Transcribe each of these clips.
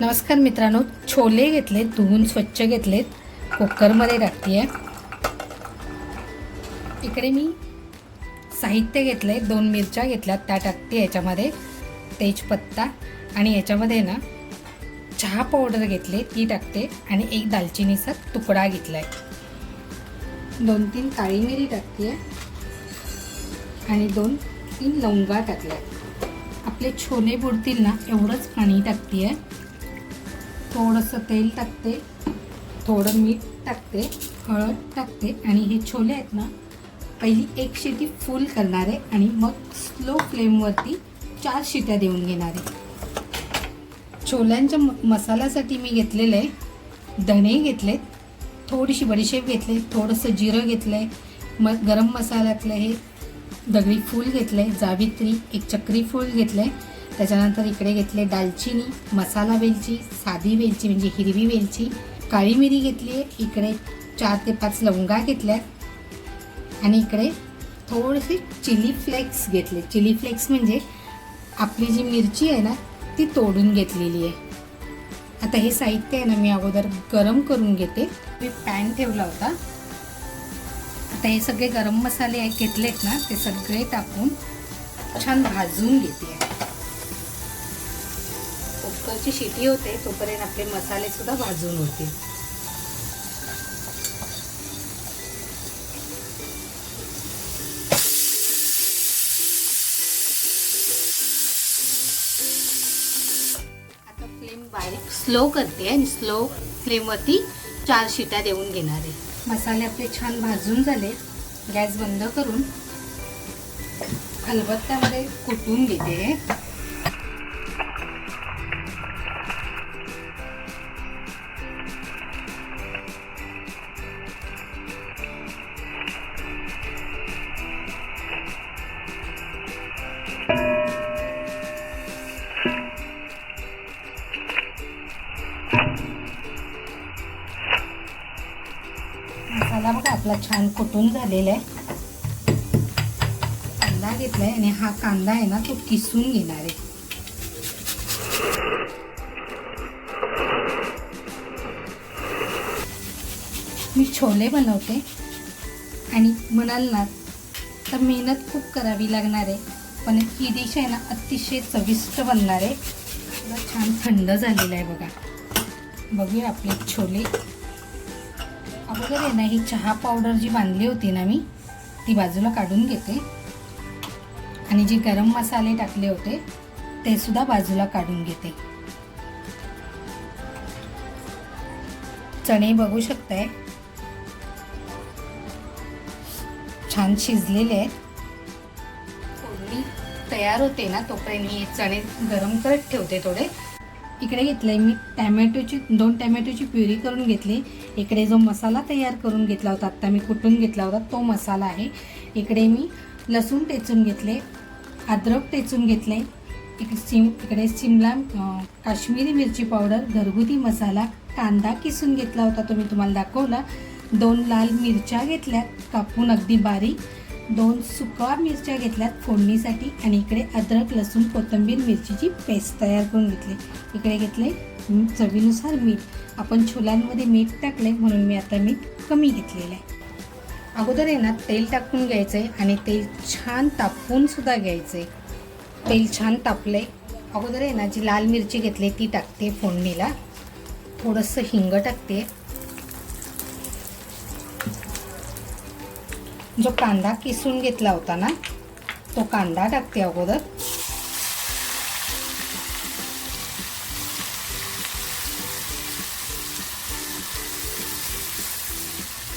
नमस्कार मित्रांनो छोले घेतलेत धुवून स्वच्छ घेतलेत. कुकरमध्ये टाकते आहे इकडे मी साहित्य घेतलं आहे दोन मिरच्या घेतल्यात त्या टाकते याच्यामध्ये. तेजपत्ता आणि याच्यामध्ये ना चहा पावडर घेतली ती टाकते. आणि एक दालचिनीचा तुकडा घेतला आहे दोन तीन काळी मिरी टाकते आहे आणि दोन तीन लवंगा टाकल्या आपले छोले बुडतील ना एवढंच पाणी टाकते आहे थोडंसं तेल टाकते थोडं मीठ टाकते हळद टाकते आणि हे छोले आहेत ना पहिली एक शिटी फुल करणार आहे आणि मग स्लो फ्लेमवरती चार शिट्या देऊन घेणार आहे. छोल्यांच्या म मसाल्यासाठी मी घेतलेलं आहे धणे घेतलेत थोडीशी बडीशेप घेतले थोडंसं जिरं घेतलं आहे मग गरम मसाल्यातलं हे दगडी फूल घेतलं आहे जावित्री एक चक्री फूल घेतलं आहे त्याच्यानंतर इकडे घेतले दालचिनी मसाला वेलची साधी वेलची म्हणजे हिरवी वेलची काळी मिरी घेतली आहे इकडे चार ते पाच लवंगा घेतल्या आणि इकडे थोडेसे चिली फ्लेक्स घेतले. चिली फ्लेक्स म्हणजे आपली जी मिरची आहे ना ती तोडून घेतलेली आहे. आता हे साहित्य आहे ना मी अगोदर गरम करून घेते. मी पॅन ठेवला होता. आता हे सगळे गरम मसाले घेतलेत ना ते सगळे टाकून छान भाजून घेते. कुकरची शिटी होते तोपर्यंत आपले मसालेसुद्धा भाजून होते. आता फ्लेम बारीक स्लो करते आणि स्लो फ्लेमवरती चार शिट्या देऊन घेणार आहे. मसाले आपले छान भाजून झाले. गॅस बंद करून खलबत्त्यामध्ये कुटून घेते. कांदा बघा आपला छान कुटून झालेला आहे. कांदा घेतलाय आणि हा कांदा आहे ना तो किसून घेणार आहे. मी छोले बनवते. आणि म्हणाल ना तर मेहनत खूप करावी लागणार आहे. पण ही डिश आहे ना अतिशय चविष्ट बनणार आहे. आपला छान थंड झालेला आहे बघा. बघूया आपले छोले. अगोदर आहे ना ही चहा पावडर जी बांधली होती ना मी ती बाजूला काढून घेते. आणि जे गरम मसाले टाकले होते ते सुद्धा बाजूला काढून घेते. चणे बघू शकताय. छान शिजलेले आहेत. फोडणी तयार होते ना तोपर्यंत मी चणे गरम करत ठेवते थोडे. इकडे घेतलंय मी टॅमॅटोची दोन टॅमॅटोची प्युरी करून घेतली. इकडे जो मसाला तयार करून घेतला होता आत्ता मी कुटून घेतला होता तो मसाला आहे. इकडे मी लसूण टेचून घेतले अद्रक टेचून घेतले इकडे सिम इकडे सिमला काश्मीरी मिरची पावडर घरगुती मसाला कांदा किसून घेतला होता तो मी तुम्हाला दाखवला. दोन लाल मिरच्या घेतल्यात कापून अगदी बारीक. दोन सुका मिरच्या घेतल्यात फोडणीसाठी आणि इकडे अद्रक लसूण कोथिंबीर मिरचीची पेस्ट तयार करून घेतली. इकडे घेतले चवीनुसार मीठ. आपण छोल्यांमध्ये मीठ टाकले म्हणून मी आता मीठ कमी घेतलेलं आहे. अगोदर आहे ना तेल टाकून घ्यायचं आहे आणि तेल छान तापवून सुद्धा घ्यायचं आहे तेल छान तापलंय. अगोदर आहे ना जी लाल मिरची घेतली ती टाकते फोडणीला. थोडंसं हिंग टाकते. जो कांदा किसून घेतला होता ना तो कांदा टाकते अगोदर.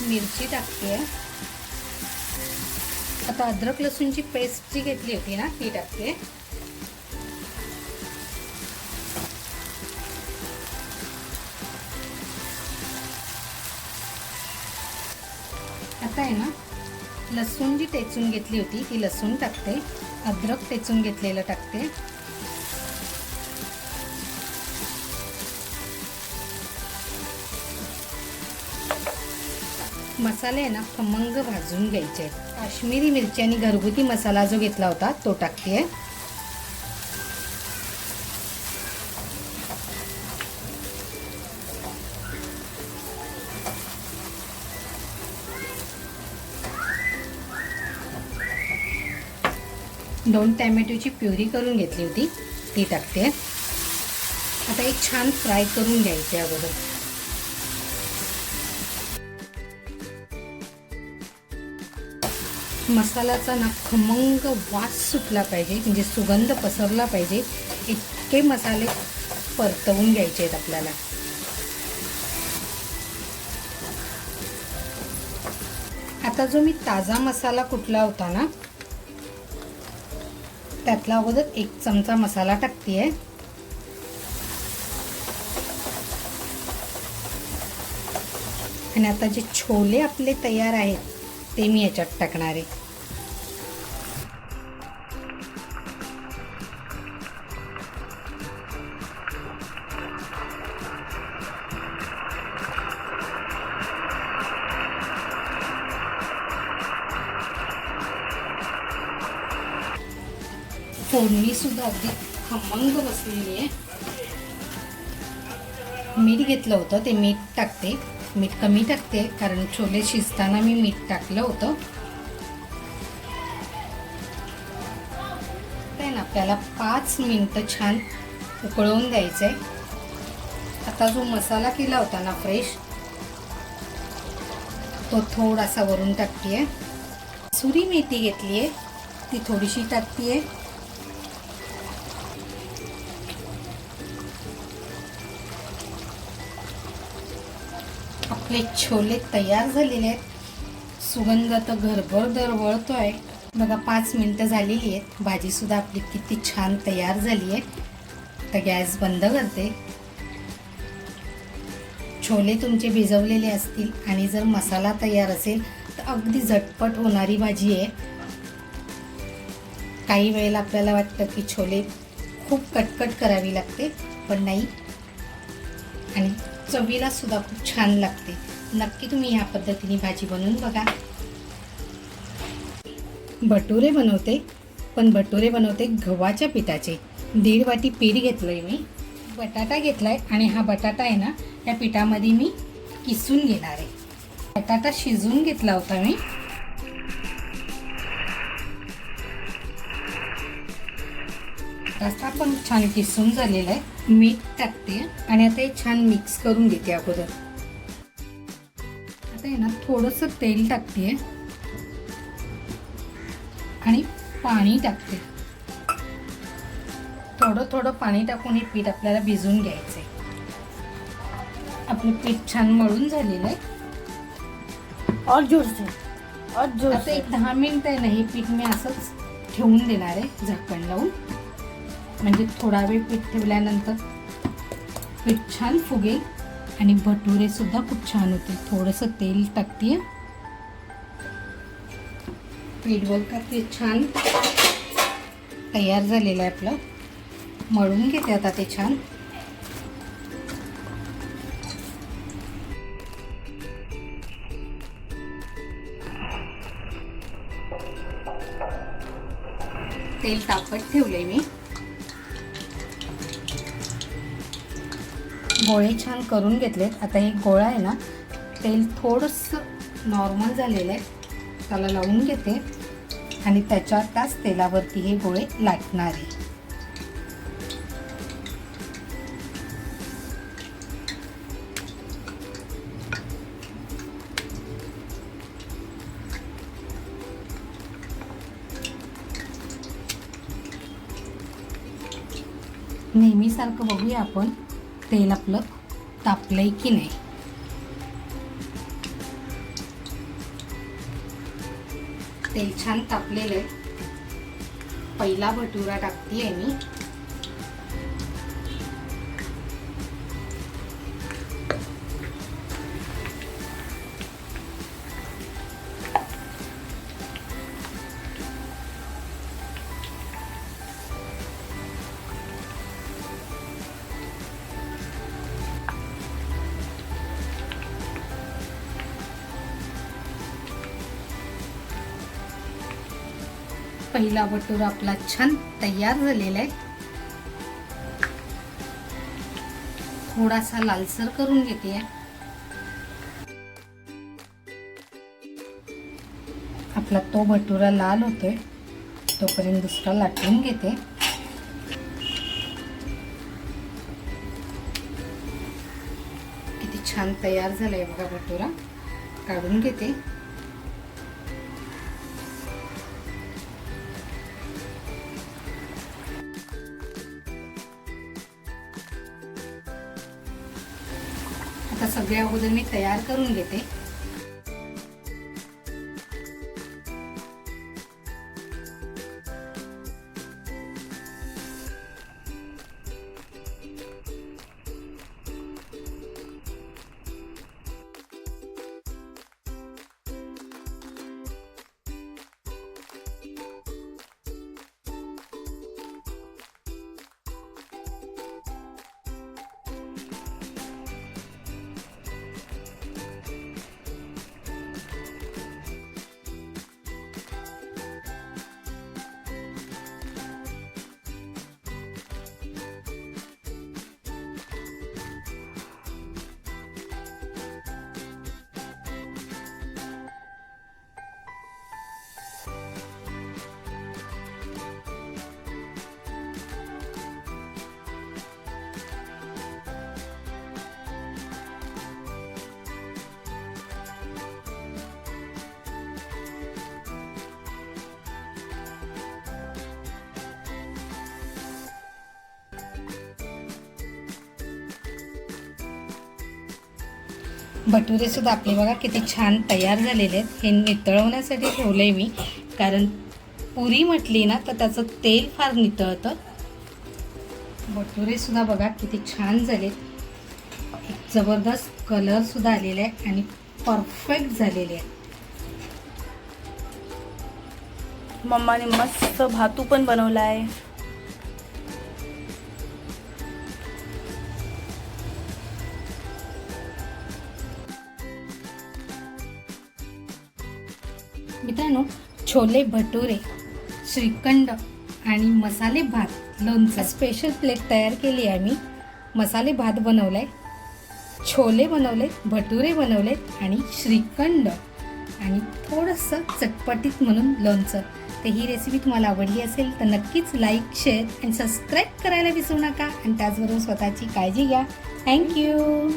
मिरची टाकते. आता अद्रक लसूणची पेस्ट जी घेतली होती ना ती टाकते. आता आहे ना लसूण जी टेचून घेतली होती ती लसूण टाकते. अद्रक टेचून घेतलेलं टाकते. मसाले आहे ना खमंग भाजून घ्यायचे आहेत. काश्मीरी मिरची आणि घरगुती मसाला जो घेतला होता तो टाकते. दोन टॅमॅटोची प्युरी करून घेतली होती. ती टाकते. आता एक छान फ्राय करून घ्यायचे अगोदर. मसाल्याचा ना खमंग वास सुटला पाहिजे म्हणजे सुगंध पसरला पाहिजे. इतके मसाले परतवून घ्यायचे आहेत आपल्याला. आता जो मी ताजा मसाला कुठला होता ना त्यातला अगोदर एक चमचा मसाला टाकते आणि आता जे छोले आपले तयार आहेत ते मी याच्यात टाकणार आहे. फोडणी सुद्धा अगदी खमंग बसलेली आहे मीठ घेतलं होतं ते मीठ टाकते. मीठ कमी टाकते कारण छोले शिजताना मी मीठ टाकलं होतं. ना आपल्याला पाच मिनटं छान उकळवून द्यायचं आहे आता जो मसाला केला होता ना फ्रेश तो थोडासा वरून टाकते आहे सुरी मेथी घेतली आहे ती थोडीशी टाकते आहे आपले छोले तयार झालेले आहेत. सुगंध तर घरभर दरवळतो आहे बघा पाच मिनटं झालेली आहेत. भाजीसुद्धा आपली किती छान तयार झाली आहे. तर गॅस बंद करते. छोले तुमचे भिजवलेले असतील आणि जर मसाला तयार असेल तर अगदी झटपट होणारी भाजी आहे. काही वेळेला आपल्याला वाटतं की छोले खूप कटकट करावी लागते पण नाही. आणि चवीला सुद्धा खूप छान लागते. नक्की तुम्ही ह्या पद्धतीने भाजी बनवून बघा. भटुरे बनवते पण भटुरे बनवते गव्हाच्या पिठाचे. दीड वाटी पीठ घेतलंय मी. बटाटा घेतलाय आणि हा बटाटा आहे ना या पिठामध्ये मी किसून घेणार आहे. बटाटा शिजवून घेतला होता मी. रस्ता पण छान किसून झालेला आहे. मीठ टाकते. आणि आता हे छान मिक्स करून घेते अगोदर. आता आहे ना थोडंसं तेल टाकते. आणि पाणी टाकते. थोडं थोडं पाणी टाकून हे पीठ आपल्याला भिजवून घ्यायचं आहे आपलं पीठ छान मळून झालेलं आहे. और जोर से और जोर आता एक दहा मिनिट आहे ना हे पीठ मी असंच ठेवून देणार आहे झाकण लावून. म्हणजे थोडा वेळ पीठ ठेवल्यानंतर पीठ छान फुगेल आणि भटुरेसुद्धा खूप छान होतील. थोडंसं तेल टाकते पीठ बघा ते छान तयार झालेलं आहे आपलं. मळून घेते आता ते छान. तेल तापत ठेवले मी. गोळे छान करून घेतलेत. आता हे गोळा आहे ना तेल थोडंसं नॉर्मल झालेलं आहे. त्याला लावून घेते. आणि त्याच्या त्याच तेलावरती हे गोळे लाटणार आहे. नेहमीसारखं बघूया आपण. तेल आपलं तापलंय की नाही? तेल छान तापलेलं आहे पहिला भटुरा टाकते आहे मी. पहिला भटुरा आपला छान तयार झालेला आहे. थोडासा लालसर करून घेते. आपला तो भटुरा लाल होतोय. तोपर्यंत दुसरा लाटून घेते. किती छान तयार झालाय बघा भटुरा काढून घेते. आता सगळ्या अगोदर मी तयार करून घेते. भटुरेसुद्धा आपले बघा किती छान तयार झालेले आहेत. हे नितळवण्यासाठी ठेवलं आहे मी. कारण पुरी म्हटली ना तर त्याचं तेल फार नितळतं. भटुरेसुद्धा बघा किती छान झाले. एक जबरदस्त कलरसुद्धा आलेला आहे आणि परफेक्ट झालेले आहे मम्माने मस्त भातू पण बनवला आहे मित्रांनो छोले भटुरे श्रीखंड आणि मसाले भात लोणचं. स्पेशल प्लेट तयार केली आहे मी मसाले भात बनवलाय छोले बनवले भटुरे बनवले आणि श्रीखंड आणि थोडंसं चटपटीत म्हणून लोणचं. तर ही रेसिपी तुम्हाला आवडली असेल तर नक्कीच लाईक शेअर आणि सबस्क्राईब करायला विसरू नका. आणि त्याचबरोबर स्वतःची काळजी घ्या. थँक्यू